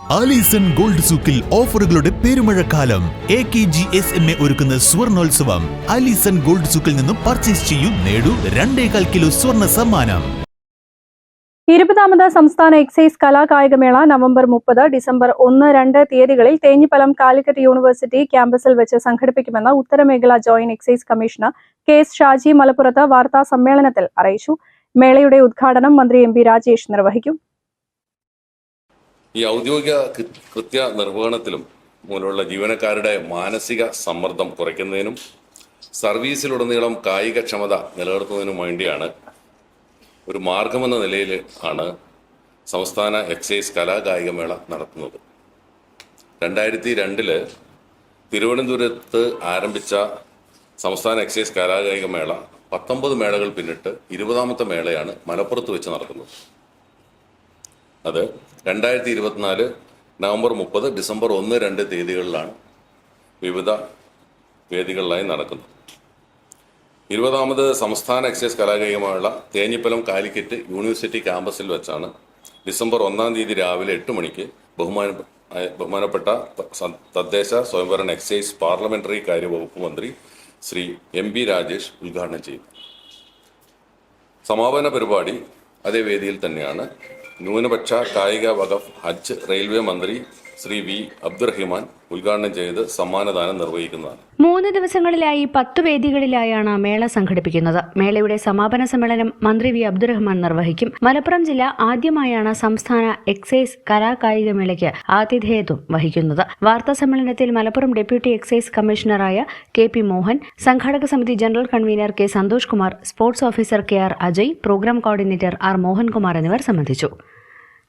Alison gold സൂക്കിൽ ഓഫറുകളുടെ പെരുമഴക്കാലം. A K G S M A ഒരുക്കുന്ന സ്വർണോത്സവം. ആലീസൺ ഗോൾഡ് സൂക്കിൽ നിന്നും പർച്ചേസ് ചെയ്യൂ നേടൂ രണ്ടേകാൽ കിലോ സ്വർണ സമ്മാനം. ഇരുപതാമത് സംസ്ഥാന എക്സൈസ് കലാകായികമേള നവംബർ മുപ്പത് ഡിസംബർ ഒന്ന് രണ്ട് തീയതികളിൽ തേഞ്ഞിപ്പലം കാലിക്കറ്റ് യൂണിവേഴ്സിറ്റി ക്യാമ്പസിൽ വെച്ച് സംഘടിപ്പിക്കുമെന്ന് ഉത്തരമേഖല joint excise commissioner K S Shaji മലപ്പുറത്ത് വാർത്താ സമ്മേളനത്തിൽ അറിയിച്ചു. മേളയുടെ ഉദ്ഘാടനം മന്ത്രി എം രാജേഷ് നിർവഹിക്കും. ഈ ഔദ്യോഗിക കൃത്യ നിർവഹണത്തിലും മൂലമുള്ള ജീവനക്കാരുടെ മാനസിക സമ്മർദ്ദം കുറയ്ക്കുന്നതിനും സർവീസിലുടനീളം കായികക്ഷമത നിലനിർത്തുന്നതിനും വേണ്ടിയാണ് ഒരു മാർഗമെന്ന നിലയിൽ ആണ് സംസ്ഥാന എക്സൈസ് കലാകായികമേള നടത്തുന്നത്. രണ്ടായിരത്തി രണ്ടിൽ തിരുവനന്തപുരത്ത് ആരംഭിച്ച സംസ്ഥാന എക്സൈസ് കലാകായികമേള പത്തൊമ്പത് മേളകൾ പിന്നിട്ട് ഇരുപതാമത്തെ മേളയാണ് മലപ്പുറത്ത് വെച്ച് നടക്കുന്നത്. അത് രണ്ടായിരത്തി ഇരുപത്തിനാല് നവംബർ മുപ്പത് ഡിസംബർ ഒന്ന് രണ്ട് തീയതികളിലാണ് വിവിധ വേദികളിലായി നടക്കുന്നത്. ഇരുപതാമത് സംസ്ഥാന എക്സൈസ് കലാകേയമായുള്ള തേഞ്ഞിപ്പലം കാലിക്കറ്റ് യൂണിവേഴ്സിറ്റി ക്യാമ്പസിൽ വെച്ചാണ് ഡിസംബർ ഒന്നാം തീയതി രാവിലെ എട്ട് മണിക്ക് ബഹുമാന ബഹുമാനപ്പെട്ട തദ്ദേശ സ്വയംഭരണ എക്സൈസ് പാർലമെന്ററി കാര്യവകുപ്പ് മന്ത്രി ശ്രീ എം ബി രാജേഷ് ഉദ്ഘാടനം ചെയ്തു. സമാപന പരിപാടി അതേ വേദിയിൽ തന്നെയാണ് ന്യൂനപക്ഷ കായിക വകഫ് ഹജ്ജ് റെയിൽവേ മന്ത്രി ശ്രീ വി അബ്ദുറഹിമാൻ ഉദ്ഘാടനം ചെയ്ത് സമ്മാനദാനം നിർവഹിക്കുന്നതാണ്. മൂന്ന് ദിവസങ്ങളിലായി പത്ത് വേദികളിലായാണ് മേള സംഘടിപ്പിക്കുന്നത്. മേളയുടെ സമാപന സമ്മേളനം മന്ത്രി വി അബ്ദുറഹ്മാൻ നിർവഹിക്കും. മലപ്പുറം ജില്ല ആദ്യമായാണ് സംസ്ഥാന എക്സൈസ് കലാകായിക മേളയ്ക്ക് ആതിഥേയത്വം വഹിക്കുന്നത്. വാർത്താ സമ്മേളനത്തിൽ മലപ്പുറം ഡെപ്യൂട്ടി എക്സൈസ് കമ്മീഷണറായ കെ പി മോഹൻ സംഘാടക സമിതി general convener K Santhosh Kumar sports officer K R Ajay programme coordinator R Mohankumar എന്നിവർ സംബന്ധിച്ചു.